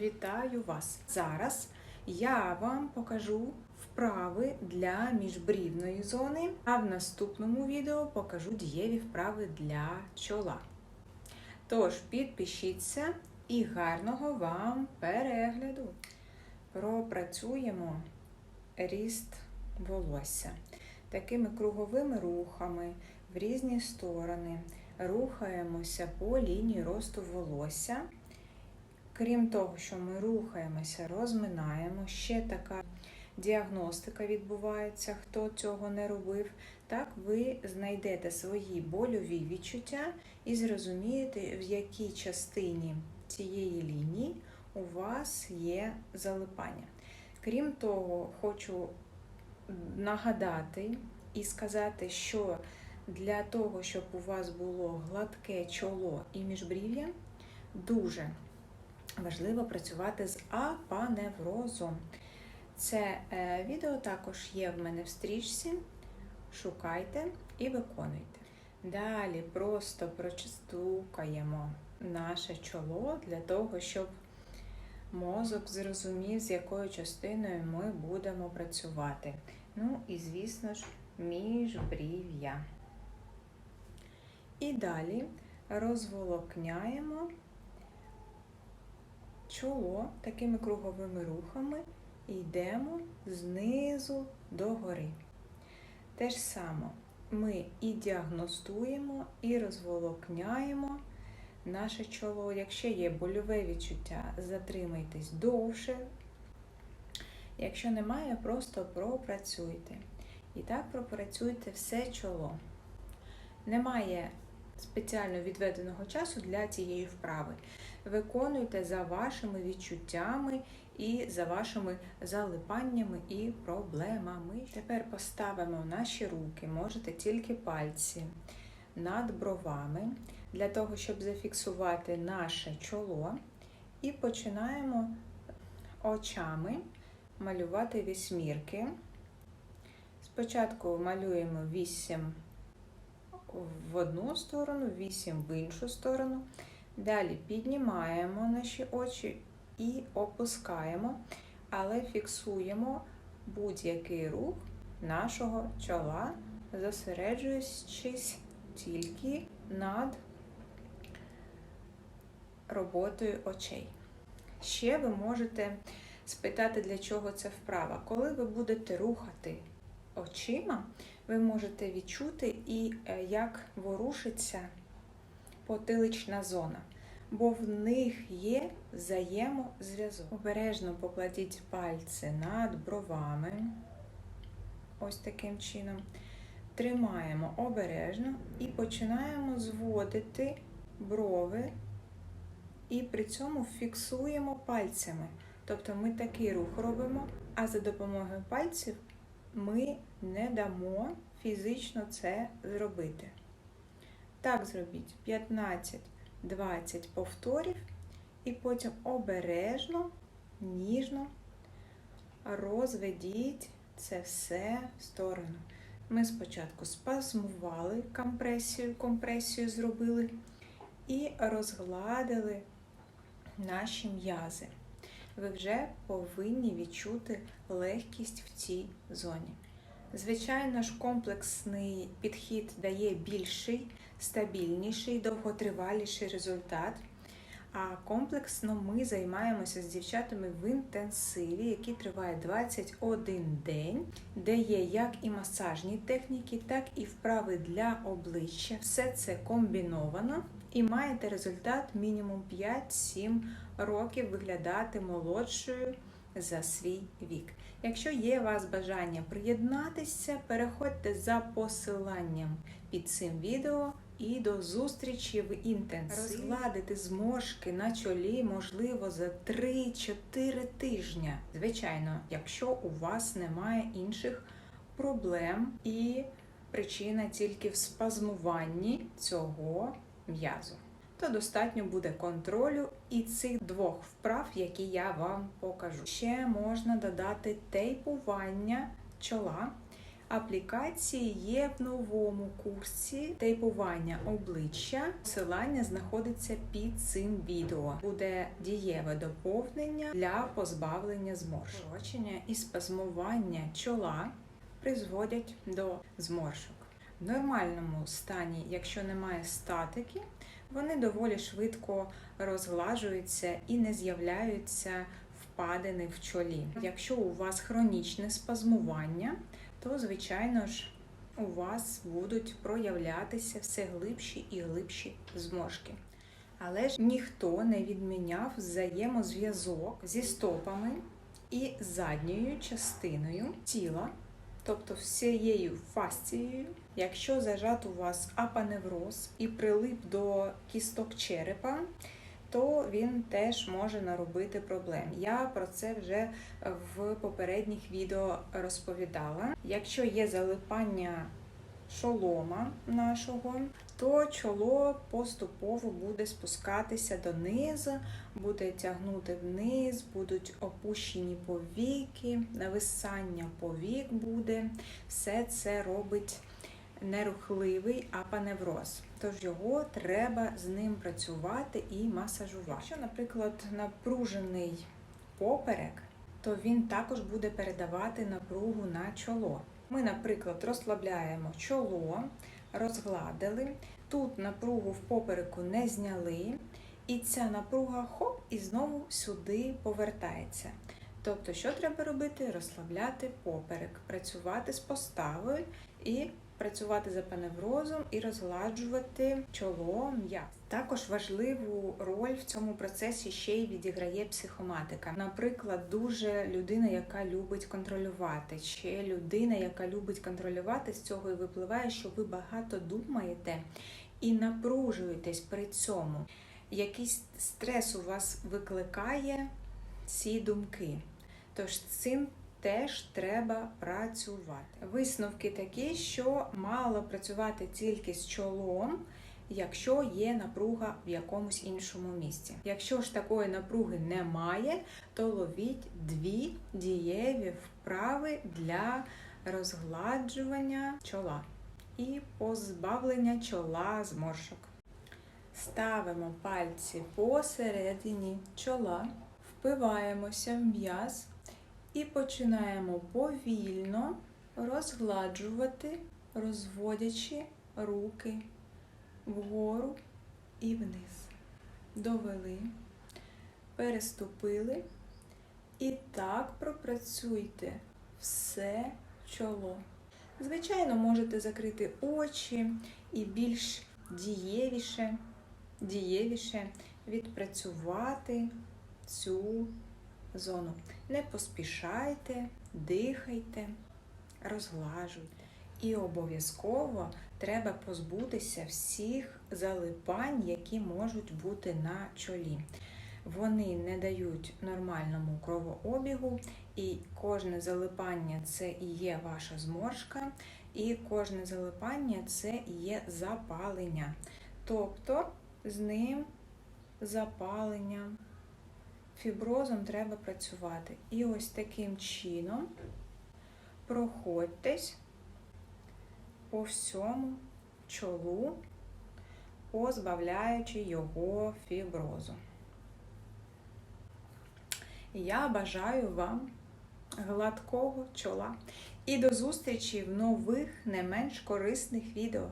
Вітаю вас! Зараз я вам покажу вправи для міжбрівної зони, а в наступному відео покажу дієві вправи для чола. Тож, підпишіться і гарного вам перегляду. Пропрацюємо ріст волосся такими круговими рухами в різні сторони. Рухаємося по лінії росту волосся. Крім того, що ми рухаємося, розминаємо, ще така діагностика відбувається, хто цього не робив. Так ви знайдете свої больові відчуття і зрозумієте, в якій частині цієї лінії у вас є залипання. Крім того, хочу нагадати і сказати, що для того, щоб у вас було гладке чоло і міжбрів'я, дуже важливо працювати з апаневрозом. Це е, відео також є в мене в стрічці. Шукайте і виконуйте. Далі просто прочистукаємо наше чоло для того, щоб мозок зрозумів, з якою частиною ми будемо працювати. Ну і, звісно ж, міжбрів'я. І далі розволокняємо чоло такими круговими рухами і йдемо знизу до гори. Те ж саме ми і діагностуємо, і розволокняємо наше чоло. Якщо є больове відчуття, затримайтесь довше. Якщо немає, просто пропрацюйте. І так пропрацюйте все чоло. Немає спеціально відведеного часу для цієї вправи. Виконуйте за вашими відчуттями і за вашими залипаннями і проблемами. Тепер поставимо наші руки, можете тільки пальці над бровами, для того, щоб зафіксувати наше чоло. І починаємо очами малювати вісьмірки. Спочатку малюємо 8 в одну сторону, 8 в іншу сторону. Далі піднімаємо наші очі і опускаємо, але фіксуємо будь-який рух нашого чола, зосереджуючись тільки над роботою очей. Ще ви можете спитати, для чого це вправа. Коли ви будете рухати очима, ви можете відчути і як ворушиться потилична зона, бо в них є взаємозв'язок. Обережно покладіть пальці над бровами, ось таким чином. Тримаємо обережно і починаємо зводити брови, і при цьому фіксуємо пальцями. Тобто ми такий рух робимо, а за допомогою пальців ми не дамо фізично це зробити. Так зробіть 15-20 повторів, і потім обережно, ніжно розведіть це все в сторону. Ми спочатку спазмували компресію, компресію зробили і розгладили наші м'язи. Ви вже повинні відчути легкість в цій зоні. Звичайно ж, комплексний підхід дає більший, стабільніший, довготриваліший результат. А комплексно ми займаємося з дівчатами в інтенсиві, який триває 21 день, де є як і масажні техніки, так і вправи для обличчя. Все це комбіновано і маєте результат мінімум 5-7 років виглядати молодшою за свій вік. Якщо є у вас бажання приєднатися, переходьте за посиланням під цим відео і до зустрічі в інтенсиві. Розгладити зморшки на чолі можливо за 3-4 тижні. Звичайно, якщо у вас немає інших проблем і причина тільки в спазмуванні цього м'язу то достатньо буде контролю і цих двох вправ, які я вам покажу. Ще можна додати тейпування чола, аплікації є в новому курсі тейпування обличчя. Посилання знаходиться під цим відео. Буде дієве доповнення для позбавлення зморшок. І спазмування чола призводять до зморшок. В нормальному стані, якщо немає статики, вони доволі швидко розглажуються і не з'являються впадини в чолі. Якщо у вас хронічне спазмування, то звичайно ж у вас будуть проявлятися все глибші і глибші зморшки. Але ж ніхто не відміняв взаємозв'язок зі стопами і задньою частиною тіла, тобто всією фасцією. Якщо зажат у вас апаневроз і прилип до кісток черепа, то він теж може наробити проблем. Я про це вже в попередніх відео розповідала. Якщо є залипання шолома нашого, то чоло поступово буде спускатися донизу, буде тягнути вниз, будуть опущені повіки, нависання повік буде. Все це робить нерухливий апаневроз. Тож його треба з ним працювати і масажувати. Якщо, наприклад, напружений поперек, то він також буде передавати напругу на чоло. Ми, наприклад, розслабляємо чоло, розгладили, тут напругу в попереку не зняли, і ця напруга хоп, і знову сюди повертається. Тобто, що треба робити? Розслабляти поперек, працювати з поставою і працювати за паневрозом і розгладжувати чоло м'яз. Також важливу роль в цьому процесі ще й відіграє психоматика. Наприклад, дуже людина, яка любить контролювати, чи людина, яка любить контролювати, з цього і випливає, що ви багато думаєте і напружуєтесь при цьому. Якийсь стрес у вас викликає ці думки. Тож цим теж треба працювати. Висновки такі, що мало працювати тільки з чолом, якщо є напруга в якомусь іншому місці. Якщо ж такої напруги немає, то ловіть дві дієві вправи для розгладжування чола і позбавлення чола зморшок. Ставимо пальці посередині чола, впиваємося в м'яз і починаємо повільно розгладжувати, розводячи руки вгору і вниз. Довели, переступили. І так пропрацюйте все чоло. Звичайно, можете закрити очі і більш дієвіше, дієвіше відпрацювати цю зону. Не поспішайте, дихайте, розглажуйте. І обов'язково треба позбутися всіх залипань, які можуть бути на чолі. Вони не дають нормальному кровообігу, і кожне залипання це і є ваша зморшка, і кожне залипання це і є запалення. Тобто з ним запалення фіброзом треба працювати. І ось таким чином проходьтесь по всьому чолу, позбавляючи його фіброзу. Я бажаю вам гладкого чола і до зустрічі в нових не менш корисних відео.